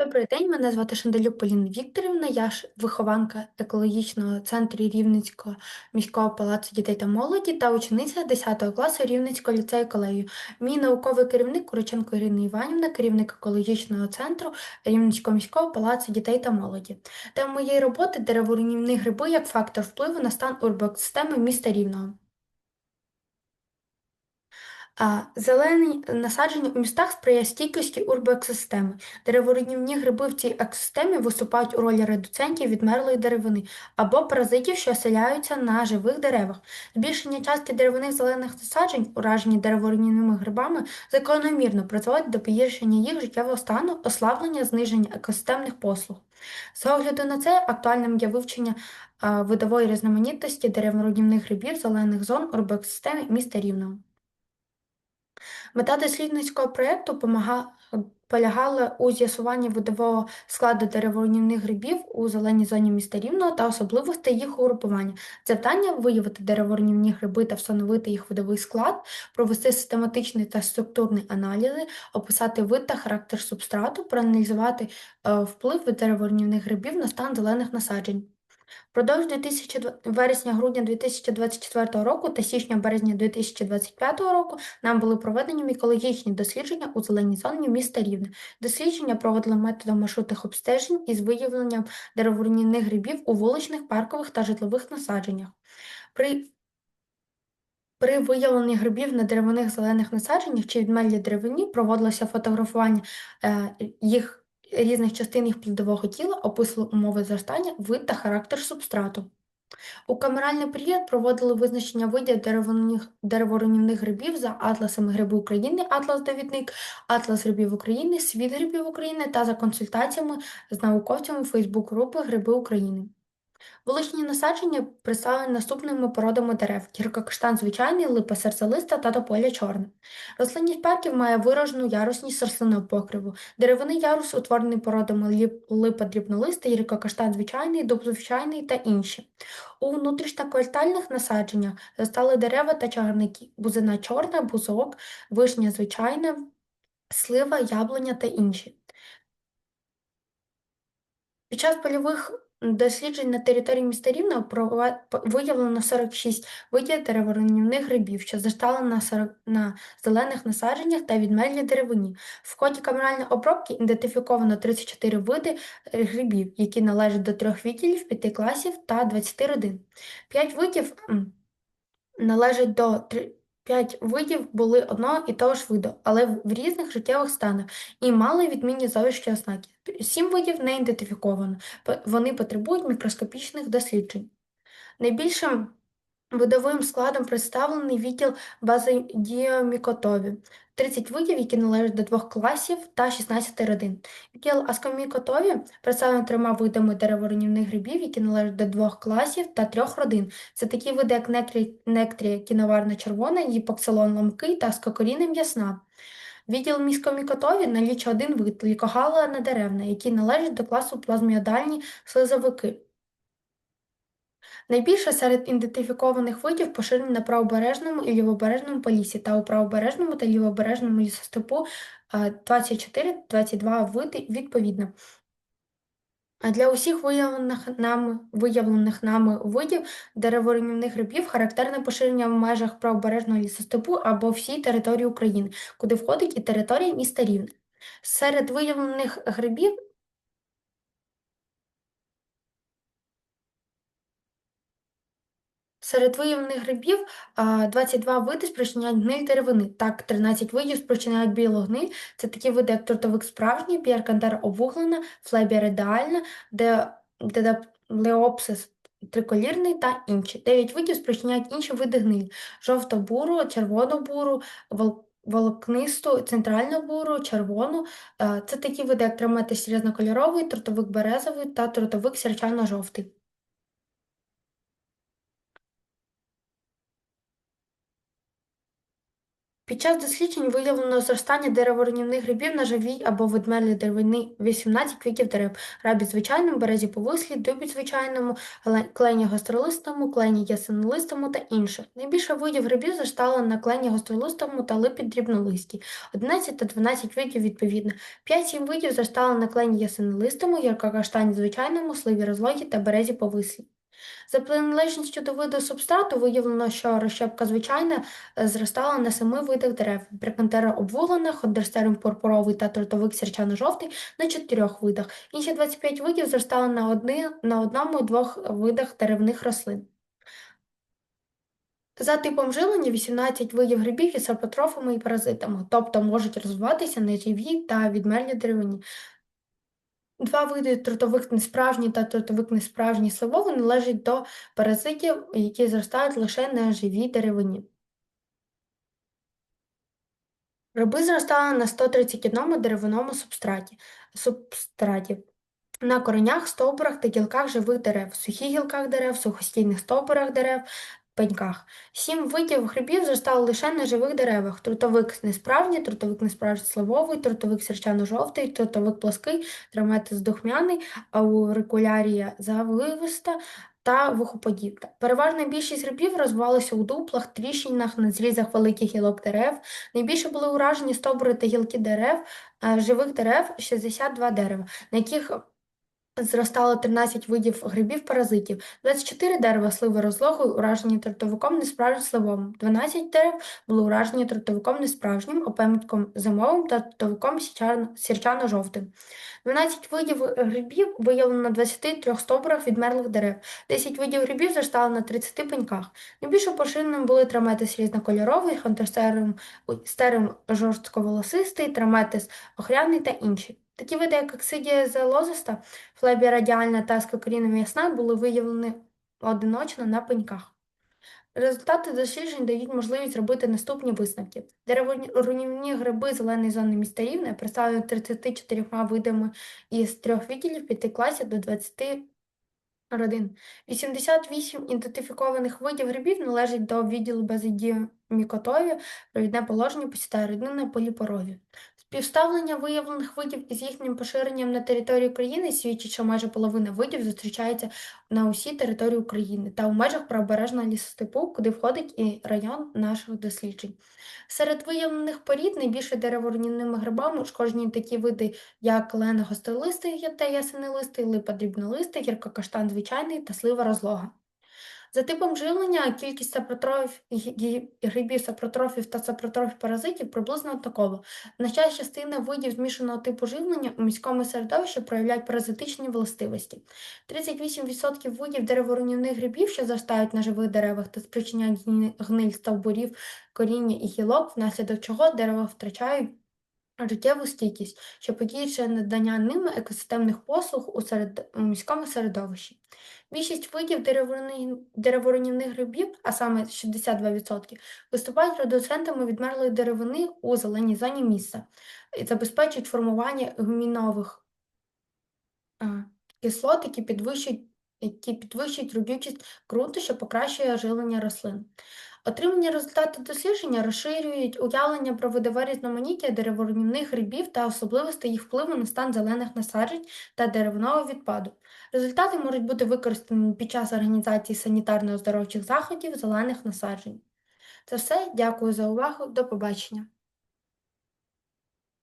Добрий день, мене звати Шанделюк Поліна Вікторівна. Я ж вихованка екологічного центру Рівненського міського палацу дітей та молоді та учениця 10 класу Рівненського ліцею колегію. Мій науковий керівник Куриченко Ірина Іванівна, керівник екологічного центру Рівненського міського палацу дітей та молоді. Тема моєї роботи дереворуйнівні гриби як фактор впливу на стан урбаксистеми міста Рівного. Зелені насадження у містах сприяє стійкості урбоекосистеми. Деревороднівні гриби в цій екосистемі виступають у ролі редуцентів відмерлої деревини або паразитів, що оселяються на живих деревах. Збільшення частки деревних зелених насаджень, уражені деревороднівними грибами, закономірно призводить до погіршення їх життєвого стану, ослаблення, зниження екосистемних послуг. З огляду на це актуальним є вивчення видової різноманітності деревороднівних грибів зелених зон урбоекосистеми міста Рівного. Мета дослідницького проєкту полягала у з'ясуванні видового складу дереворуйнівних грибів у зеленій зоні міста Рівного та особливостей їх угрупування. Завдання виявити дереворуйнівні гриби та встановити їх видовий склад, провести систематичний та структурний аналізи, описати вид та характер субстрату, проаналізувати е, вплив дереворуйнівних грибів на стан зелених насаджень. Впродовж вересня-грудня 2024 року та січня-березня 2025 року нам були проведені мікологічні дослідження у зеленій зоні міста Рівне. Дослідження проводили методом маршрутних обстежень із виявленням дереворуйнівних грибів у вуличних, паркових та житлових насадженнях. При при виявленні грибів на деревних зелених насадженнях чи відмеллі деревині проводилося фотографування е, їх різних частин їх плодового тіла описували умови зростання, вид та характер субстрату. У камеральний період проводили визначення видів дереворонівних грибів за атласами гриби України, Атлас-довідник, Атлас грибів України, Світ грибів України та за консультаціями з науковцями Фейсбук-групи Гриби України. Вуличні насадження представлені наступними породами дерев: гіркокаштан звичайний, липа серцелиста та тополя чорне. Рослинність парків має виражену ярусність рослинного покриву. Деревини ярус утворений породами липа дрібнолиста, гіркокаштан звичайний, дуб звичайний та інші. У внутрішньоквартальних насадженнях застали дерева та чагарники, бузина чорна, бузок, вишня звичайна, слива, яблуня та інші. Під час польових досліджень на території міста Рівного виявлено 46 видів дереворуйнівних грибів, що застали на 40... на зелених насадженнях та відмельній деревині. В ході камеральної обробки ідентифіковано 34 види грибів, які належать до трьох відділів, 5 класів та 20 родин. 5 видів належать до П'ять видів були одного і того ж виду, але в різних життєвих станах і мали відмінні зовнішні ознаки. Сім видів не ідентифіковано, вони потребують мікроскопічних досліджень. Найбільшим видовим складом представлений відділ базодіомікотові, 30 видів, які належать до двох класів та 16 родин. Відділ аскомікотові представлений трьома видами дереворонівних грибів, які належать до двох класів та трьох родин. Це такі види, як нектрі, кіноварна червона, гіпоксилон ламкий та скокоріна м'ясна. Відділ міскомікотові налічує один вид лікогала недеревна, який належить до класу плазміодальні слизовики. Найбільше серед ідентифікованих видів поширені на правобережному і лівобережному полісі та у правобережному та лівобережному лісостепу 24-22 е, види відповідно. А для усіх виявлених нами виявлених нами видів дереворівних грибів характерне поширення в межах правобережного лісостепу або всій території України, куди входить і територія міста Рівне. Серед виявлених грибів Серед виявлених грибів 22 види спричиняють гниль деревини. Так, 13 видів спричиняють білу гниль. Це такі види, як трутовик справжній, піаркантера обуглена, флебія ідеальна, леопсис триколірний та інші. 9 видів спричиняють інші види гниль: жовто-буру, червоно-буру, волокнисту, центральну буру, червону. Це такі види, як триметис різнокольоровий, трутовик березовий та трутовик сірчано-жовтий. Під час досліджень виявлено зростання дереворівнівних грибів на живій або ведмерлій деревині 18 квітів дерев, рабі звичайному, березі повислі, дубі звичайному, клені гостролистому, клені ясенолистому та інших. Найбільше видів грибів зростало на клені гостролистому та липі дрібнолисті, 11 та 12 видів відповідно. 5-7 видів зростало на клені ясенолистому, яркокаштані звичайному, сливі розлогі та березі повислі. За приналежністю до виду субстрату виявлено, що розщепка звичайна е, зростала на семи видах дерев. Брикантера обвуглена, хондерстерум пурпуровий та трутовик сірчано-жовтий на чотирьох видах. Інші 25 видів зростали на, одни, на одному-двох видах деревних рослин. За типом живлення 18 видів грибів є сапотрофами і паразитами, тобто можуть розвиватися на живій та відмерлій деревині. Два види трутовик несправжній та трутовик несправжній сливовий належать до паразитів, які зростають лише на живій деревині. Гриби зростали на 131 деревиному субстраті, субстраті на коренях, стовбурах та гілках живих дерев, сухих гілках дерев, сухостійних стовбурах дерев, пеньках. Сім видів грибів зростали лише на живих деревах. Трутовик несправжній, трутовик несправжній сливовий, трутовик сірчано-жовтий, трутовик плоский, траметис духмяний, аурикулярія завивиста та вухоподібна. Переважна більшість грибів розвивалася у дуплах, тріщинах, на зрізах великих гілок дерев. Найбільше були уражені стовбури та гілки дерев, е, живих дерев 62 дерева, на яких зростало 13 видів грибів-паразитів, 24 дерева сливи розлогою уражені трутовиком несправжнім сливовим, 12 дерев були уражені трутовиком несправжнім, опемітком зимовим та трутовиком сірчано- сірчано-жовтим. 12 видів грибів виявлено на 23 стовбурах відмерлих дерев, 10 видів грибів зростали на 30 пеньках. Найбільш поширеними були траметис різнокольоровий, хонтерстерум, жорстковолосистий, траметис охряний та інші. Такі види, як оксидія зелозиста, флебія радіальна та скокорінова ясна, були виявлені одиночно на пеньках. Результати досліджень дають можливість зробити наступні висновки. Дереворуйнівні гриби зеленої зони міста Рівне представлені 34 видами із трьох відділів 5 класів до 20 родин. 88 ідентифікованих видів грибів належать до відділу безидіомікотові, провідне положення посідає родина поліпорові. Співставлення виявлених видів із їхнім поширенням на території України свідчить, що майже половина видів зустрічається на усій території України та у межах правобережного лісостепу, куди входить і район наших досліджень. Серед виявлених порід найбільше дереворівнівними грибами ушкоджені такі види, як лена гостролистий та ясенелистий, липа дрібнолистий, гіркокаштан звичайний та слива розлога. За типом живлення кількість сапротрофів, грибів сапротрофів та сапротрофів паразитів приблизно однакова. Значна частина видів змішаного типу живлення у міському середовищі проявляють паразитичні властивості. 38% видів дереворівнівних грибів, що зростають на живих деревах та спричиняють гниль стовбурів, коріння і гілок, внаслідок чого дерева втрачають життєву стійкість, що погіршує надання ними екосистемних послуг у, серед... у міському середовищі. Більшість видів дереворівнівних грибів, а саме 62%, виступають продуцентами відмерлої деревини у зеленій зоні міста і забезпечують формування гумінових кислот, які підвищують, які підвищують родючість ґрунту, що покращує жилення рослин. Отримані результати дослідження розширюють уявлення про видове різноманіття дереворівнівних грибів та особливості їх впливу на стан зелених насаджень та деревного відпаду. Результати можуть бути використані під час організації санітарно-оздоровчих заходів зелених насаджень. Це все. Дякую за увагу. До побачення.